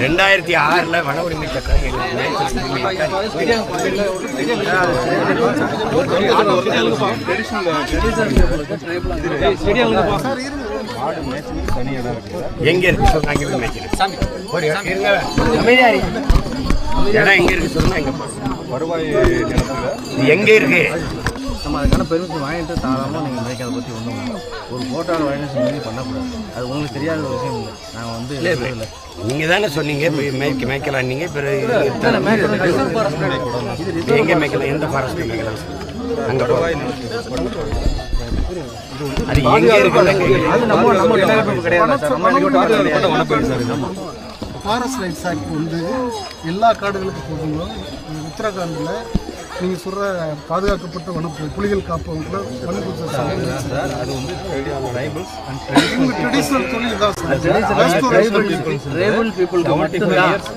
ரெண்டாயிரத்தி ஆறில் வன உரிமை சட்டம் எங்க இருக்கு? சொல்லுங்க ஒரு இடம் எங்க இருக்கு சொல்லுங்க எங்க வருவாய் எங்க இருக்கு? நம்ம அதுக்கான பெர்மிஷன் வாங்கிட்டு தாராளமாக நீங்கள் மேய்க்கிறத பற்றி ஒன்றும் இல்லை. ஒரு ஃபோட்டோவில் வயலேஷன் பண்ணி பண்ணக்கூடாது. அது உங்களுக்கு தெரியாத ஒரு விஷயம் இல்லை. நாங்கள் வந்து இல்லை நீங்க தானே சொன்னீங்க மேய்க்க மேய்க்கலாம் நீங்க பிறகு எங்க மேய்க்கலாம் எந்த ஃபாரஸ்ட் மேய்க்கலாம் அங்க அது எங்க. அது நிலப்பரப்பு கிடையாது. சார் நம்ம நிலப்பரப்பு ஃபாரஸ்ட் ரைட்ஸ் ஆக்ட் வந்து எல்லா காடுகளுக்கும் பொதுவாக உத்தரகாண்டில் நீங்கள் சொல்கிற பாதுகாக்கப்பட்ட வனப்புலி புலிகள் சார். அது வந்து ட்ரெடிஷ்னல் தொழில்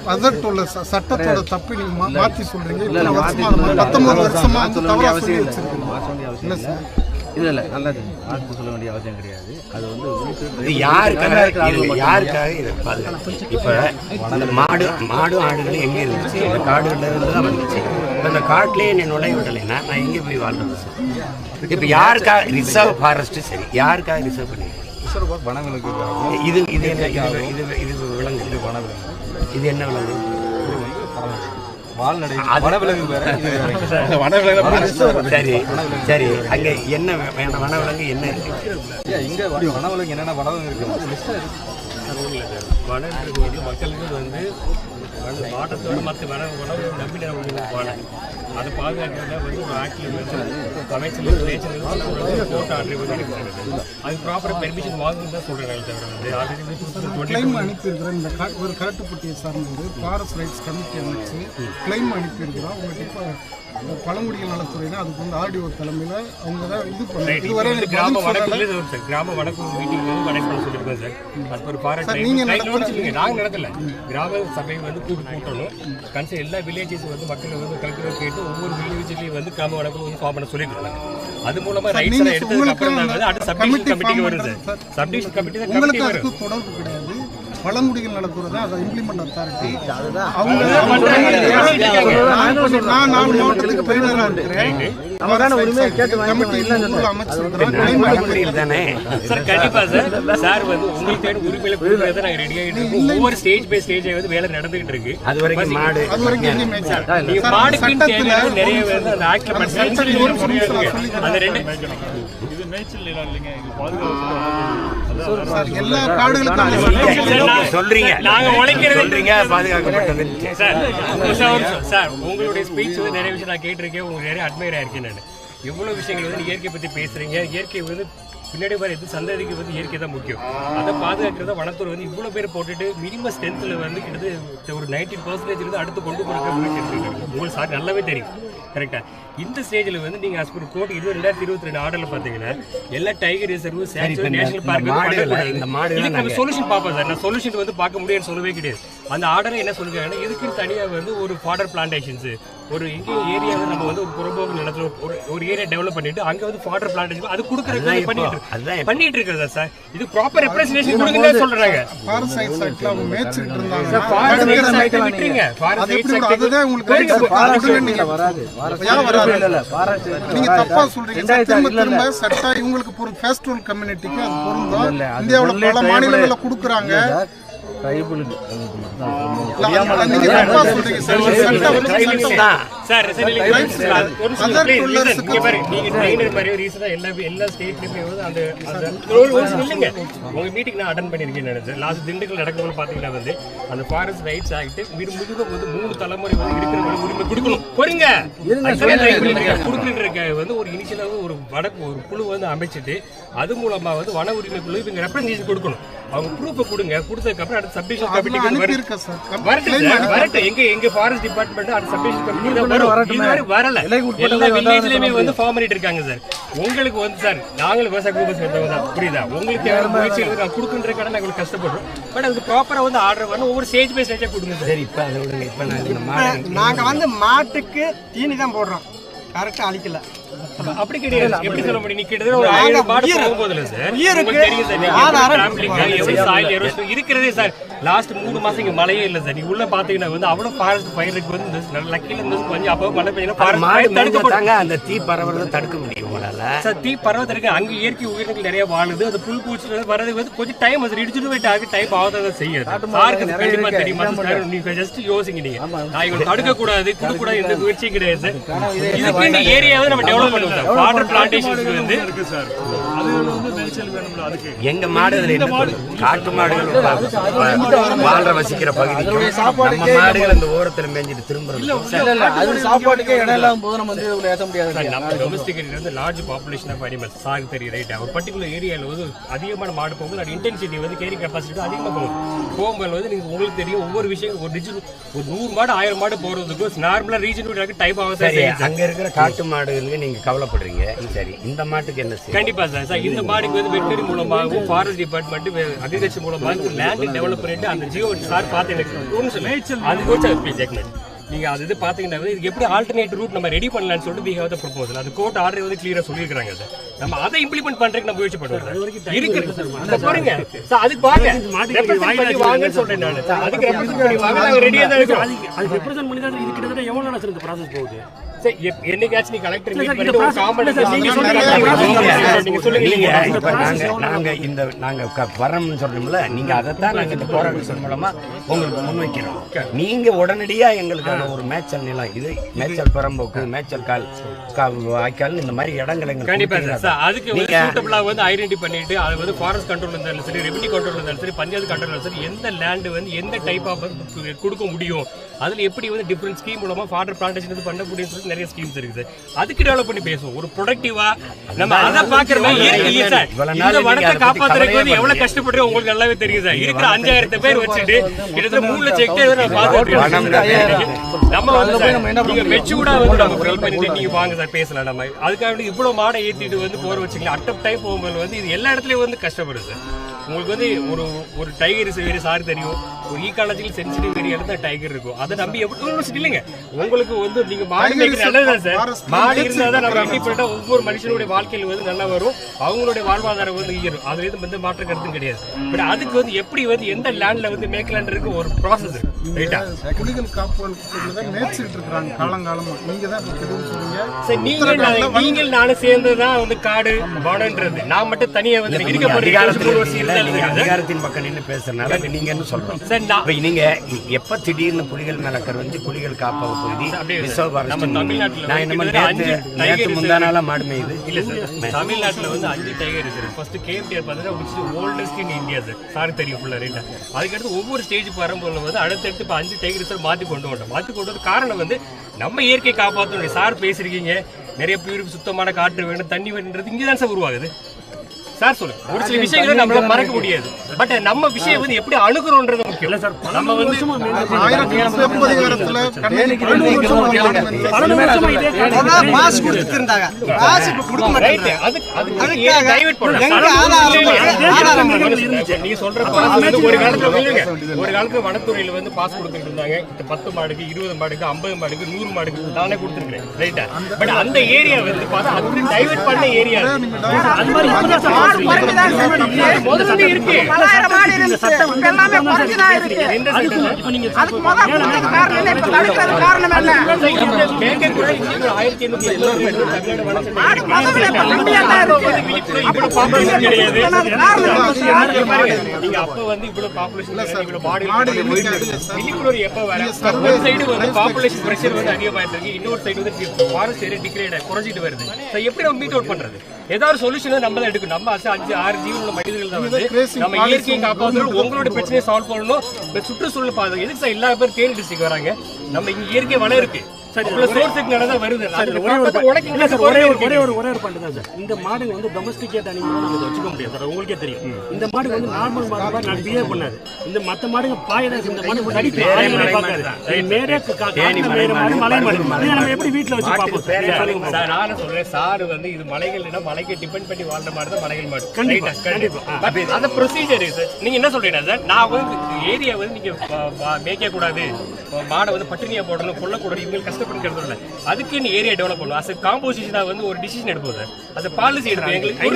அதற்கு உள்ள ச- சட்டத்தோட தப்பை நீங்கள் மாற்றி சொல்கிறீங்க இத்தனை வருஷமா அந்த மாதிரி பத்தொன்பது வருஷமா வந்து தவறாக சொல்லி வச்சிருக்கீங்க. இல்லை சார். இல்லை இல்லை. நல்லது. ஆட்சி சொல்ல வேண்டிய அவசியம் கிடையாது. அது வந்து இது யாருக்காக யாருக்காக இது? பாதுகாப்பு இப்ப அந்த மாடு மாடு ஆடுகள் எங்க இருந்துச்சு இந்த காடுகள்ல தான் வந்துச்சு. இப்ப இந்த காட்டுலயே நீ நுழைய விடலைன்னா நான் எங்க போய் வாழ்றது? இப்ப யாருக்காக ரிசர்வ் ஃபாரஸ்ட் சரி. யாருக்காக ரிசர்வ் பண்ணிருக்கீங்க? வனங்களுக்கு இது இது என்ன இது இது இது விலங்கு இது வனவிலங்கு. இது என்ன விலங்கு வால்நடை வனவிலங்கு வேற இது வனவிலங்கு சரி சரி அங்க என்ன வே- வனவிலங்கு என்ன இருக்கு? இங்க வனவிலங்கு என்னென்ன வனவிலங்கு இருக்கு? மக்களுக்கு வந்து வன மாட்டத்தோட மற்ற வன உணவு நம்பின வாழை அதை பாதுகாக்கிறத வந்து ஒரு வந்து அமைச்சர் நேச்சர் போட்டோ ஆர்டர் வந்து இருக்கிறது. அது ப்ராப்பர் பெர்மிஷன் வாங்கணும் தான் சொல்கிறேன் தவிர வந்து ஆல்ரெடி கிளைம் அனுப்பியிருக்கிறேன். இந்த ஒரு காட்டுப்பட்டியை சார்ந்தது ஃபாரஸ்ட் ரைட்ஸ் கமிட்டி அமைச்சு கிளைம் அனுப்பியிருக்கிறோம். உங்களுக்கு இப்போ பழங்குடிகள் நலத்துறைனா அதுக்கு வந்து ஆர்டிஓ தலைமையில் அவங்க தான் இது பண்ண இதுவரை எனக்கு கிராம வரும் சார். கிராம வடக்கு மீட்டிங் வந்து வடக்கு பண்ண சொல்லியிருக்கோம் சார். அது ஒரு சார், நீங்க சொல்லுங்க நாங்கள் நடத்தல. கிராம சபை வந்து கூட்டு கூட்டணும். கன்சல் எல்லா வில்லேஜஸ் வந்து மக்கள் வந்து கலெக்டர் கேட்டு ஒவ்வொரு வில்லேஜ்லேயும் வந்து கிராம வடக்கு வந்து ஃபார்ம் பண்ண சொல்லியிருக்காங்க அது மூலமா ரைட்ஸ் எடுத்ததுக்கு அப்புறம் அடுத்த சப்டிஷன் committee கமிட்டிக்கு வருது. சப்டிஷன் கமிட்டி தான் கமிட்டி வரும். பழங்குடிகள் நலத்துறை தான் அதை இம்ப்ளிமெண்ட் அத்தாரிட்டி அதுதான். அவங்க நான் நாலு மாவட்டத்துக்கு பெரியவராக இருக்கிறேன். ஒவ்வொரு ஸ்டேஜ் பை ஸ்டேஜ் வந்து வேலை நடந்துகிட்டு இருக்கு. அது வரைக்கும் மாடு. வரைக்கும் நிறைய வந்து அந்த நிமிஷம் எல்லா காடுகளுக்கும் சொல்றீங்க நாங்க உழைக்கிறது சொல்றீங்க பாதுகாக்கப்பட்டது சார் சார், உங்களுடைய ஸ்பீச் வந்து நிறைய விஷயம் நான் கேட்டிருக்கேன். உங்களுக்கு நிறைய அட்மையர் ஆயிருக்கேன் நான். எவ்வளவு விஷயங்கள் வந்து இயற்கை பற்றி பேசுறீங்க இயற்கை வந்து பின்னாடி வர எது சந்ததிக்கு வந்து இயற்கை தான் முக்கியம். அதை பாதுகாக்கிறத வனத்துறை வந்து இவ்வளோ பேர் போட்டுட்டு மினிமம் ஸ்ட்ரென்த்ல வந்து கிட்டத்தட்ட ஒரு நைன்டி பர்சன்டேஜ் இருந்து அடுத்து கொண்டு போகிற உங்களுக்கு சார் நல்லாவே தெரியும். கரெக்டா இந்த ஸ்டேஜ்ல வந்து நீங்க as per கோர்ட் இது ரெண்டாயிரத்தி இருபத்தி ரெண்டு ஆர்டர்ல பாத்தீங்கன்னா எல்லா டைகர் ரிசர்வ் சேச்சுரி நேஷனல் பார்க் இந்த இதுக்கு சொல்யூஷன் பார்ப்போம் சார். நான் சொல்யூஷன் வந்து பார்க்க முடியும்னு சொல்லவே கிடையாது. அந்த ஆர்டர் என்ன சொல்லுறாங்கன்னா இதுக்கு தனியா வந்து ஒரு ஃபாடர் பிளான்டேஷன்ஸ் ஒரு எங்கேயும் ஏரியா நம்ம வந்து ஒரு புறம்போக்கு நிலத்துல ஒரு ஒரு ஏரியா டெவலப் பண்ணிட்டு அங்க வந்து ஃபாடர் பிளான்டேஷன் அது கொடுக்கறதுக்கு பண்ணிட்டு. பண்ணிட்டு இருக்கிறதா சார் இது ப்ராப்பர் ரெப்ரசன்டேஷன் கொடுங்கன்னு சொல்றாங்க. ஃபாரஸ்ட் ரைட்ஸ் ஆக்ட்ல அவங்க மேய்ச்சிட்டு இருந்தாங்க. Forest forest? அதுதான் உங்களுக்கு நீங்க. வராது. வராது? இல்ல இல்ல ஃபாரஸ்ட் நீங்க தப்பா சொல்றீங்க. திரும்ப இவங்களுக்கு பொருள் ஃபேஸ்டுவல் கம்யூனிட்டிக்கு அது பொருந்தும். இந்தியாவுல பல மாநிலங்கள்ல கொடுக்குறாங்க. நீங்க சார். மாதிரியே எல்லா எல்லா ஸ்டேட்லயுமே வந்து அந்த இல்லைங்க. உங்க மீட்டிங் நான் அட்டன் பண்ணிருக்கேன் நினைச்சேன் லாஸ்ட் திண்டுக்கல் நடக்கும்போது பாத்தீங்கன்னா வந்து அந்த ஃபாரஸ்ட் ரைட்ஸ் ஆக்ட் முழுவதும் வந்து மூணு தலைமுறை வந்து உரிமை கொடுக்கணும் போறீங்க வந்து ஒரு இனிஷியலாக ஒரு வடக்கு ஒரு குழு வந்து அமைச்சிட்டு அது மூலமா வந்து வன உரிமை குழு இவங்க கொடுக்கணும் அவங்க ப்ரூஃப் கொடுங்க. கொடுத்ததுக்கு அப்புறம் அடுத்த அதெல்லாம் கமிட்டிக்கு வரட்டும் வரட்டும். எங்க எங்க ஃபாரஸ்ட் டிபார்ட்மெண்ட் அடுத்த சப்டிஷன் கமிட்டி வரல. எல்லா வில்லேஜ்லயுமே வந்து ஃபார்ம் பண்ணிட்டு இருக்காங்க சார் உங்களுக்கு வந்து சார் நாங்களும் விவசாய குரூப் சேர்ந்தவங்க தான். புரியுதா? உங்களுக்கு முயற்சிகளுக்கு நான் கொடுக்குன்ற கடனை எங்களுக்கு கஷ்டப்படுறோம். பட் அதுக்கு ப்ராப்பரா வந்து ஆர்டர் பண்ண ஒவ்வொரு ஸ்டேஜ் பை ஸ்டேஜா கொடுங்க சார் இப்போ அதை விடுங்க. இப்போ நான் இந்த மாடு நாங்க வந்து மாட்டுக்கு தீனி தான் போடுறோம். கரெக்டா அழிக்கல. அப்படி கிடையாது. எப்படி சொல்ல முடியும்? கிட்டத்தட்ட ஒரு ஆயிரம் போகும்போதுல சார் தெரியும் சார் erosion இருக்கிறதே சார் லாஸ்ட் மூணு மாசம் இங்க மழையே இல்ல சார் நீ உள்ள பாத்தீங்கன்னா வந்து அவ்வளவு ஃபாரஸ்ட் பயிருக்கு வந்து லக்கில இருந்து கொஞ்சம் அப்போ மழை பெய்யணும் தாங்க அந்த தீ பரவுறதை தடுக்க முடியும். உங்களால சார் தீ பரவத்து இருக்கு. அங்க இயற்கை உயிரினங்கள் நிறைய வாழுது. அது புல் பூச்சி வரது வந்து கொஞ்சம் டைம் அது இடிச்சுட்டு போயிட்டு ஆகு டைம் ஆகுது செய்யுது. சாருக்கு கண்டிப்பா தெரியுமா? சார் நீங்க ஜஸ்ட் யோசிங்க நீங்க நான் இவங்க தடுக்க கூடாது கொடுக்க கூடாது எந்த முயற்சியும் கிடையாது சார். இதுக்கு இந்த ஏரியாவை நம்ம டெவலப் பண்ணுவோம் சார். வாட்டர் பிளான்டேஷனுக்கு வந்து எங்க மாடு? காட்டு மாடுகள் வாழ்ற வசிக்கிற பகுதி நம்ம மாடுகள் அந்த ஓரத்துல இல்ல அது சாப்பாட்டுக்கே இடம் இல்லாம போது நம்ம வந்து ஏத்த முடியாது. நம்ம டொமஸ்டிகேட் வந்து லார்ஜ் பாப்புலேஷன் ஆஃப் அனிமல்ஸ் சாகு தெரியும் ரைட் ஒரு பர்டிகுலர் ஏரியாவில் வந்து அதிகமான மாடு போகும்போது அது இன்டென்சிட்டி வந்து கேரி கெப்பாசிட்டி அதிகமாக போகும் போகும்போது வந்து நீங்கள் உங்களுக்கு தெரியும் ஒவ்வொரு விஷயம் ஒரு டிஜிட் ஒரு நூறு மாடு ஆயிரம் மாடு போகிறதுக்கு நார்மலாக ரீஜன் டைப் ஆகும் அங்க இருக்கிற காட்டு மாடுகளுக்கு நீங்க கவலைப்படுறீங்க. சரி இந்த மாட்டுக்கு என்ன கண்டிப்பா சார். சார் இந்த மாடுக்கு வந்து வெட்டரி மூலமாகவும் ஃபாரஸ்ட் டிபார்ட்மெண்ட் அக்ரிகல்ச்சர் மூலமாக லேண்ட் டெவலப் பண்ணிட்டு அந்த ஜியோ சார் பார்த்து. அது அது இது பாத்தீங்கன்னா வந்து இதுக்கு எப்படி ஆல்டர்னேட் ரூட் நம்ம ரெடி பண்ணலாம்னு சொல்லிட்டு have the proposal. அது கோர்ட் ஆர்டர் வந்து கிளியரா சொல்லியிருக்காங்க சார். நம்ம அதை இம்ப்ளிமெண்ட் பண்றதுக்கு நம்ம முயற்சி பண்ணுவோம் இருக்கு. சார் பாருங்க. சார் அதுக்கு வாங்க வாங்கன்னு சொல்றேன் நான். அதுக்கு ரெப்ரசென்ட் பண்ணி வாங்க தான் இருக்கோம். அது ரெப்ரசென்ட் பண்ணி தான் இது கிட்டத்தட்ட சார் இந்த ப்ராசஸ் போகுது? என்னைக்காச்சும் நீ கலெக்டர் மீட் பண்ணிட்டு ஒரு நீங்க சொல்லுங்க. இந்த நாங்க வரோம்னு சொல்றோம்ல நீங்க அதைத்தான் நாங்க இந்த போராட்டத்தின் மூலமா உங்களுக்கு முன்வைக்கிறோம். நீங்க உடனடியா எங்களுக்கான ஒரு மேய்ச்சல் நிலம் இது மேய்ச்சல் பரம்போக்கு மேய்ச்சல் கால் வாய்க்கால் இந்த மாதிரி இடங்களை எங்களுக்கு கண்டிப்பா அதுக்கு நீங்க- சூட்டபிளா வந்து ஐடென்டி பண்ணிட்டு அது வந்து ஃபாரஸ்ட் கண்ட்ரோல் இருந்தாலும் சரி ரெவென்யூ கண்ட்ரோல் இருந்தாலும் சரி பஞ்சாயத்து கண்ட்ரோல் இருந்தாலும் சரி எந்த லேண்ட் வந்து எந்த டைப் ஆஃப் கொடுக்க முடியும்? அதுல எப்படி வந்து டிஃப்ரெண்ட் ஸ்கீம் மூலமா ஃபாடர் பிளான்டேஷன் வந்து பண்ண முடியும்னு சொல்லி நிறைய ஸ்கீம்ஸ் இருக்குது. அதுக்கு டெவலப் பண்ணி பேசுவோம். ஒரு ப்ரொடக்டிவா நம்ம அதை பாக்குற மாதிரி இயற்கை இல்ல சார். இவ்வளவு நாள் இந்த வனத்தை காப்பாத்துறதுக்கு வந்து எவ்வளவு கஷ்டப்படுறோம் உங்களுக்கு நல்லாவே தெரியும் சார். இருக்கிற அஞ்சாயிரத்து பேர் வச்சுட்டு கிட்டத்தட்ட மூணு லட்சம் ஹெக்டேர் பார்த்துட்டு நம்ம வந்து நீங்க மெச்சூர்டா வந்து நம்ம ஃபீல் பண்ணிட்டு நீங்க வாங்க சார் பேசலாம். நம்ம அதுக்காக இவ்வளவு மாடை ஏத்திட்டு வந்து போற வச்சுக்கலாம். அட் டைம் போகும்போது வந்து இது எல்லா இடத்துலயும் வந்து கஷ்டப்படுது சார். உங்களுக்கு வந்து ஒரு ஒரு டைகர் வேறு சார் தெரியும். ஒரு ஈகாலஜிக்கல் சென்சிட்டிவ் ஏரியால தான் டைகர் இருக்கும். அதை நம்பி எப்படி இல்லைங்க. உங்களுக்கு வந்து நீங்க மாடு நல்லதுதான் சார். மாடு இருந்தா தான் நம்ம. இண்டிபெண்டா ஒவ்வொரு மனுஷனுடைய வாழ்க்கையில வந்து நல்லா வரும். அவங்களுடைய வாழ்வாதாரம் வந்து ஈரும் அதுல எதுவும் வந்து மாற்று கருத்தும் கிடையாது. பட் அதுக்கு வந்து எப்படி வந்து எந்த லேண்ட்ல வந்து மேய்க்கலான்றதுக்கு ஒரு ப்ராசஸ் ரைட்டா புலிகள் காப்போல் தான் மேய்ச்சிட்டு இருக்கிறாங்க காலங்காலமா. நீங்க தான் சரி நீங்க நான் நீங்கள் நானும் சேர்ந்து தான் வந்து காடு வனன்றது நான் மட்டும் தனியா வந்து இருக்க இருக்கீங்களா? நீங்க அதிகாரத்தின் பக்கம் நின்று பேசுறதுனால நீங்க என்ன சொல்றோம்? இப்ப நீங்க எப்ப திடீர்னு புலிகள் மேல கருவஞ்சு புலிகள் காப்பக பகுதி ரிசர்வ் நான் என்ன tiger முந்தா நாளா மாடு மேயுது. இல்ல சார் தமிழ்நாட்டுல வந்து அஞ்சு டைகர் இருக்கு ஃபர்ஸ்ட் கேஎம்டிஆர் பார்த்தீங்கன்னா oldest in India sir sorry தெரியும் ஃபுல்லா ரைட்டா அதுக்கடுத்து ஒவ்வொரு ஸ்டேஜ் வரும்போது வந்து அடுத்தடுத்து இப்போ அஞ்சு டைகர் சார் மாத்தி கொண்டு வந்தோம் மாத்தி கொண்டு வந்த காரணம் வந்து நம்ம இயற்கை காப்பாற்றணும் சார் பேசிருக்கீங்க நிறைய பியூரி சுத்தமான காற்று வேணும் தண்ணி வேணுன்றது இங்கே தான் சார் உருவாகுது. சார் சொல்லுங்க ஒரு சில விஷயங்களை நம்மளால மறக்க முடியாது. பட் நம்ம விஷயம் வந்து எப்படி அணுகுறோன்றது முக்கியம். இல்ல சார் நம்ம வந்து. நீங்க சொல்ற ஒரு காலத்துல. ஒரு காலத்துல வனத்துறையில வந்து பாஸ் கொடுத்துட்டு இருந்தாங்க. இந்த பத்து மாடுக்கு இருபது மாடுக்கு ஐம்பது மாடுக்கு நூறு மாடுக்கு நானே கொடுத்துருக்கேன் ரைட்டா பட் அந்த ஏரியா வந்து பார்த்தா அது டைவர்ட் பண்ண ஏரியா அது. மாதிரி விழிப்புணர்வு எப்ப வர ஒரு சைடு வந்து பாப்புலேஷன் பிரஷர் வந்து அதிகமாயிட்டு இருக்கு. இன்னொரு சைடு வந்து ஃபாரஸ்ட் ஏரியா டிகிரேட் குறைஞ்சிட்டு வருது. எப்படி நம்ம மீட் அவுட் பண்றது? ஏதாவது சொல்யூஷன் நம்ம தான் எடுக்கணும். நம்ம அஞ்சு ஆறு ஜீவனுள்ள மனிதர்கள் தான் வந்து நம்ம இயற்கையை காப்பாற்றணும் உங்களோட பிரச்சனையை சால்வ் பண்ணணும். சுற்றுச்சூழல் பாதுகாப்பு எதுக்கு சார் எல்லா பேர் தேனி டிஸ்ட்ரிக்ட் வராங்க? நம்ம இங்க இயற்கை வளம் இருக்கு. சரி, சோர்ஸுக்கு நடந்தா வருது. ஒரே ஒரு இல்ல சார் ஒரே ஒரு ஒரே. ஒரு ஒரே ஒரு பாயிண்ட் தான் சார். இந்த மாடுங்க வந்து டொமஸ்டிகேட் அனிமல் நம்ம வச்சுக்க முடியாது சார். உங்களுக்கே தெரியும். இந்த மாடு வந்து நார்மல் மாடு மாதிரி நான் பிஹேவ் பண்ணாது. இந்த மத்த மாடுங்க பாயதான் இந்த மாடு பார்க்காது. மேரே மாடு மலை மாடு இதை நம்ம எப்படி வீட்டுல வச்சு பார்ப்போம்? சார் நானும் சொல்றேன். சார் வந்து இது மலைகள்னா மலைக்கு டிபெண்ட் பண்ணி வாழ்ற மாதிரி தான் மலைகள் மாடு. கண்டிப்பா, Right ஆ? கண்டிப்பா. But அந்த ப்ரொசீஜர் சார். நீங்க என்ன சொல்றீங்க சார்? நான் வந்து ஏரியா வந்து நீங்க ப- ப- மேய்க்க கூடாது மாடை வந்து பட்டினியா போடணும் கொல்லக்கூடாது. இவங்க கஷ்டப்படுறது இல்லை அதுக்கு நீ ஏரியா டெவலப் பண்ணணும். அஸ் காம்போசிஷனா வந்து ஒரு டிசிஷன் எடுப்போம் சார். அது பாலிசி எடுப்போம். எங்களுக்கு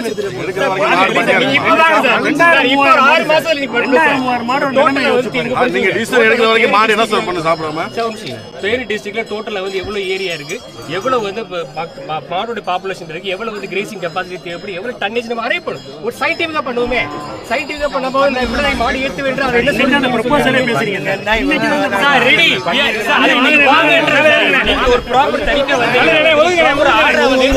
அது டிஸ்ட்ரிக்ட்ல டோட்டலா வந்து எவ்வளவு ஏரியா இருக்கு? எவ்வளவு வந்து மாடோட பாப்புலேஷன் இருக்கு? எவ்வளவு வந்து கிரேசிங் கெப்பாசிட்டி தேவைப்படும்? எவ்வளவு டன்னேஜ் நம்ம அரே பண்ணும் ஒரு சயின்டிபிக்கா பண்ணுவோமே. சயின்டிபிக்கா பண்ணும்போது இவ்வளவு மாடி ஏத்து வேண்டாம் அதை என்ன பேசுறீங்க. ரெடி சார் அதை நீங்க ஒரு ப்ராப்பர் தனிக்க வந்து ஒரு ஆர்டர் வந்து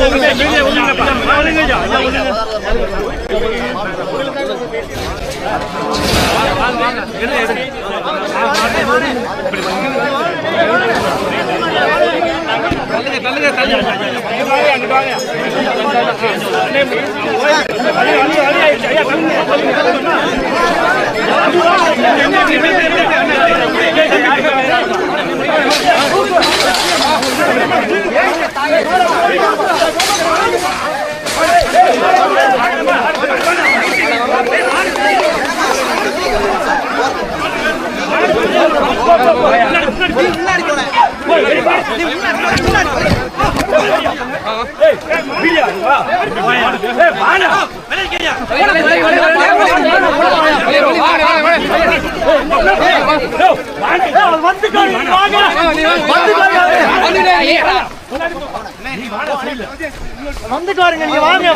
வந்துட்டு வாருங்க நீங்க வாங்க